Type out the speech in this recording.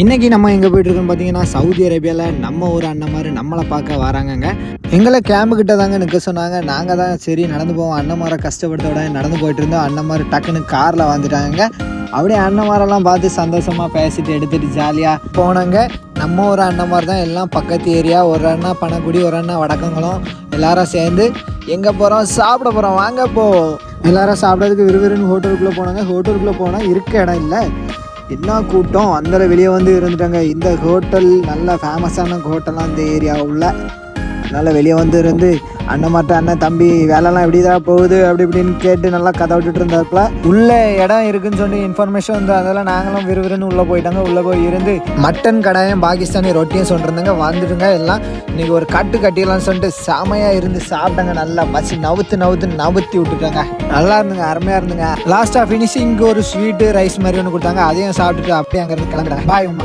இன்னைக்கு நம்ம எங்கே போயிட்டு இருக்கோம் பார்த்தீங்கன்னா சவுதி அரேபியாவில் நம்ம ஒரு அண்ணன் மாதிரி நம்மளை பார்க்க வராங்கங்க. எங்களை கேம்பு கிட்ட தாங்க நிற்க சொன்னாங்க. நாங்கள் தான் சரி நடந்து போவோம். அண்ணன் மாதிரி கஷ்டப்படுத்தோட நடந்து போயிட்டு இருந்தோம். அண்ணன் மாதிரி டக்குன்னு காரில் வந்துட்டாங்க. அப்படியே அண்ணன் மாதிரிலாம் பார்த்து சந்தோஷமாக பேசிட்டு எடுத்துட்டு ஜாலியாக போனாங்க. நம்ம ஒரு அண்ணன் மாதிரி தான் எல்லாம் பக்கத்து ஏரியா. ஒரு அண்ணா பணக்குடி ஒரு அண்ணா வடக்கங்களும். எல்லாரும் சேர்ந்து எங்கே போகிறோம் சாப்பிட போகிறோம் வாங்க போ. எல்லாரும் சாப்பிட்றதுக்கு விறுவிறுன்னு ஹோட்டலுக்குள்ளே போனாங்க. ஹோட்டலுக்குள்ளே போனால் இருக்க இடம் இல்லை. என்ன கூட்டம்? அந்த வெளியே வந்து இருந்துட்டாங்க. இந்த ஹோட்டல் நல்ல ஃபேமஸான ஹோட்டலாக இந்த ஏரியா அதனால் வெளியே வந்து இருந்து அண்ணன் மாட்ட அண்ணன் தம்பி வேலைலாம் எப்படிதான் போகுது? அப்படி இப்படின்னு கேட்டு நல்லா கதை விட்டுட்டு இருந்தாப்புல. உள்ளே இடம் இருக்குன்னு சொல்லி இன்ஃபர்மேஷன் வந்து அதெல்லாம் நாங்களும் விறுவிறுன்னு உள்ளே போயிட்டாங்க. உள்ளே போய் இருந்து மட்டன் கடாயம் பாகிஸ்தானி ரொட்டியும் சொல்லிருந்தாங்க. வந்துடுங்க எல்லாம். இன்னைக்கு ஒரு கட்டு கட்டிடலாம்னு சொல்லிட்டு செமையாக இருந்து சாப்பிட்டாங்க. நல்லா பசி நவுத்து நவுத்து நவுத்தி விட்டுட்டாங்க. நல்லா இருந்துங்க அருமையாக இருந்துங்க. லாஸ்ட்டாக ஃபினிஷிங்க்கு ஒரு ஸ்வீட்டு ரைஸ் மாதிரி ஒன்று கொடுத்தாங்க. அதையும் சாப்பிட்டுட்டு அப்படியே அங்கேருந்து கிளம்புறாங்க. பாய் உமா